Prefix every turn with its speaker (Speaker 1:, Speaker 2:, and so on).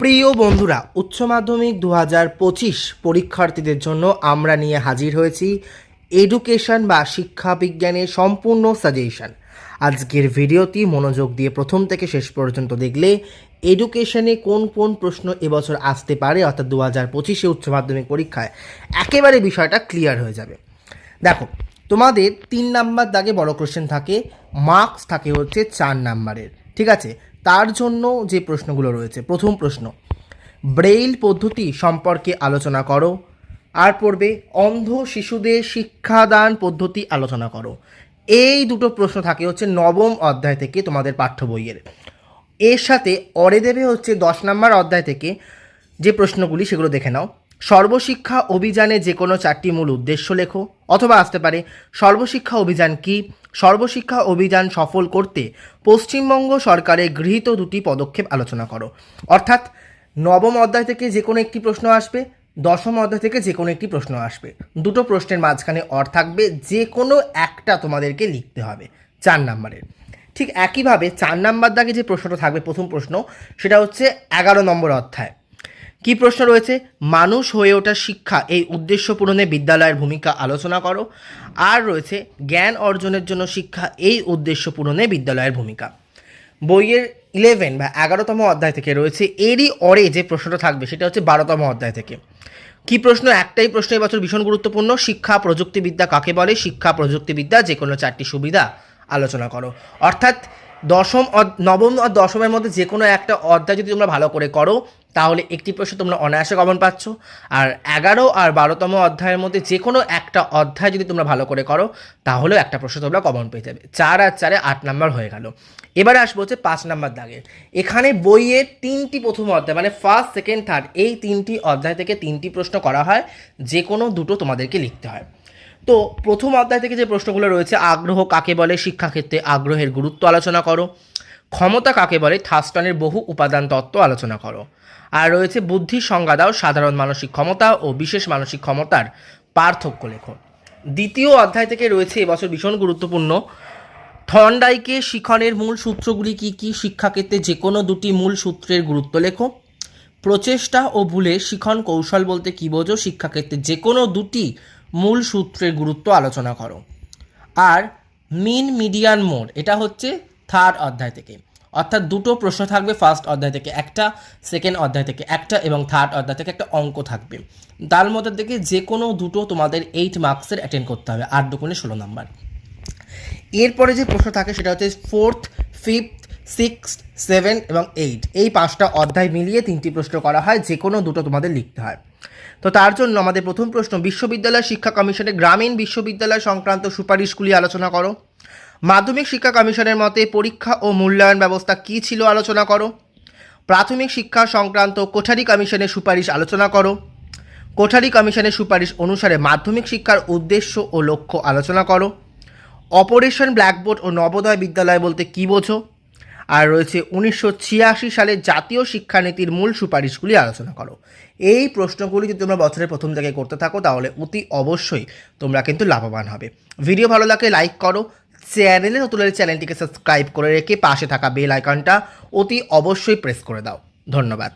Speaker 1: প্রিয় বন্ধুরা, উচ্চ মাধ্যমিক দু পঁচিশ পরীক্ষার্থীদের জন্য আমরা নিয়ে হাজির হয়েছি এডুকেশন বা শিক্ষা বিজ্ঞানের সম্পূর্ণ সাজেশন আজকের ভিডিওটি মনোযোগ দিয়ে প্রথম থেকে শেষ পর্যন্ত দেখলে এডুকেশনে কোন কোন প্রশ্ন এবছর আসতে পারে, অর্থাৎ দু হাজার পঁচিশে উচ্চ মাধ্যমিক পরীক্ষায়, একেবারে বিষয়টা ক্লিয়ার হয়ে যাবে। দেখো, তোমাদের তিন নাম্বার দাগে বড় কোশ্চেন থাকে মার্কস থাকে হচ্ছে চার নাম্বারের, ঠিক আছে? তার জন্য যে প্রশ্নগুলো রয়েছে, প্রথম প্রশ্ন, ব্রেইল পদ্ধতি সম্পর্কে আলোচনা করো। আর পড়বে, অন্ধ শিশুদের শিক্ষাদান পদ্ধতি আলোচনা করো। এই দুটো প্রশ্ন থাকে হচ্ছে নবম অধ্যায় থেকে তোমাদের পাঠ্য বইয়ের। এর সাথে অরে দেবে হচ্ছে দশ নম্বর অধ্যায় থেকে যে প্রশ্নগুলি সেগুলো দেখে নাও। সর্বশিক্ষা অভিযানে যে কোনো চারটি মূল উদ্দেশ্য লেখো, অথবা আসতে পারে, সর্বশিক্ষা অভিযান কি? সর্বশিক্ষা অভিযান সফল করতে পশ্চিমবঙ্গ সরকারের গৃহীত দুটি পদক্ষেপ আলোচনা করো। অর্থাৎ, নবম অধ্যায় থেকে যে কোনো একটি প্রশ্ন আসবে, দশম অধ্যায় থেকে যে কোনো একটি প্রশ্ন আসবে। দুটো প্রশ্নের মাঝখানে অর থাকবে, যে কোনো একটা তোমাদেরকে লিখতে হবে চার নাম্বারের। ঠিক একইভাবে চার নাম্বার দাগে যে প্রশ্নটা থাকবে, প্রথম প্রশ্ন, সেটা হচ্ছে এগারো নম্বর অধ্যায়। কি প্রশ্ন রয়েছে? মানুষ হয়ে ওঠা শিক্ষা এই উদ্দেশ্য পূরণে বিদ্যালয়ের ভূমিকা আলোচনা করো। আর রয়েছে, জ্ঞান অর্জনের জন্য শিক্ষা এই উদ্দেশ্য পূরণে বিদ্যালয়ের ভূমিকা। বইয়ের ইলেভেন বা এগারোতম অধ্যায় থেকে রয়েছে, এরই অরে যে প্রশ্নটা থাকবে সেটা হচ্ছে বারোতম অধ্যায় থেকে। কি প্রশ্ন? একটাই প্রশ্ন এবছর ভীষণ গুরুত্বপূর্ণ। শিক্ষা, প্রযুক্তিবিদ্যা কাকে বলে? শিক্ষা, প্রযুক্তিবিদ্যা যে কোনো চারটি সুবিধা আলোচনা করো। অর্থাৎ দশম নবম আর দশমের মধ্যে যে কোনো একটা অধ্যায় যদি তোমরা ভালো করে করো, তাহলে একটি প্রশ্ন তোমরা অনায়াসে কমন পাচ্ছ। আর এগারো আর বারোতম অধ্যায়ের মধ্যে যে কোনো একটা অধ্যায় যদি তোমরা ভালো করে করো, তাহলেও একটা প্রশ্ন তোমরা কমন পেয়ে যাবে। চার আর চারে আট নাম্বার হয়ে গেল। এবারে আসব হচ্ছে পাঁচ নাম্বার দাগের এখানে বইয়ের তিনটি প্রথম অধ্যায় মানে ফার্স্ট সেকেন্ড থার্ড এই তিনটি অধ্যায় থেকে তিনটি প্রশ্ন করা হয়। যে কোনো দুটো তোমাদেরকে লিখতে হয়। তো প্রথম অধ্যায় থেকে যে প্রশ্নগুলো রয়েছে, আগ্রহ কাকে বলে? শিক্ষাক্ষেত্রে আগ্রহের গুরুত্ব আলোচনা করো। ক্ষমতা কাকে বলে? থাস্টনের বহু উপাদান তত্ত্ব আলোচনা করো। আর রয়েছে বুদ্ধির সংজ্ঞা দাও, সাধারণ মানসিক ক্ষমতা ও বিশেষ মানসিক ক্ষমতার পার্থক্য লেখো। দ্বিতীয় অধ্যায় থেকে রয়েছে এবছর ভীষণ গুরুত্বপূর্ণ। থর্নডাইকে শিখনের মূল সূত্রগুলি কি কি? শিক্ষাক্ষেত্রে যে কোনো দুটি মূল সূত্রের গুরুত্ব লেখো। প্রচেষ্টা ও ভুলে শিখন কৌশল বলতে কী বোঝো? শিক্ষাক্ষেত্রে যে কোনো দুটি মূল সূত্রের গুরুত্ব আলোচনা করো। আর মিন মিডিয়ান মোড, এটা হচ্ছে থার্ড অধ্যায় থেকে। অর্থাৎ দুটো প্রশ্ন থাকবে ফার্স্ট অধ্যায় থেকে, একটা সেকেন্ড অধ্যায় থেকে, একটা এবং থার্ড অধ্যায় থেকে একটা অঙ্ক থাকবে। তার মধ্যে থেকে যে কোনো দুটো তোমাদের এইট মার্কসের অ্যাটেন্ড করতে হবে, আট দুগুণে ষোলো নাম্বার। এরপরে যে প্রশ্ন থাকে, সেটা হচ্ছে ফোর্থ ফিফথ সিক্স সেভেন এবং এইট এই পাঁচটা অধ্যায় মিলিয়ে তিনটি প্রশ্ন করা হয় যে কোনো দুটো তোমাদের লিখতে হয়। তো তার জন্য আমাদের প্রথম প্রশ্ন, বিশ্ববিদ্যালয় শিক্ষা কমিশনের গ্রামীণ বিশ্ববিদ্যালয় সংক্রান্ত সুপারিশগুলি আলোচনা করো। মাধ্যমিক শিক্ষা কমিশনের মতে পরীক্ষা ও মূল্যায়ন ব্যবস্থা কী ছিল আলোচনা করো। প্রাথমিক শিক্ষা সংক্রান্ত কোঠারি কমিশনের সুপারিশ আলোচনা করো। কোঠারি কমিশনের সুপারিশ অনুসারে মাধ্যমিক শিক্ষার উদ্দেশ্য ও লক্ষ্য আলোচনা করো। অপারেশন ব্ল্যাকবোর্ড ও নবোদয় বিদ্যালয় বলতে কী বোঝো? আর রয়েছে উনিশশো ছিয়াশি সালে জাতীয় শিক্ষানীতির মূল সুপারিশগুলি আলোচনা করো। এই প্রশ্নগুলি যদি তোমরা বছরের প্রথম থেকে করতে থাকো, তাহলে অতি অবশ্যই তোমরা কিন্তু লাভবান হবে। ভিডিও ভালো লাগে লাইক করো, চ্যানেলে নতুন চ্যানেলটিকে সাবস্ক্রাইব করে রেখে পাশে থাকা বেল আইকনটা অতি অবশ্যই প্রেস করে দাও। ধন্যবাদ।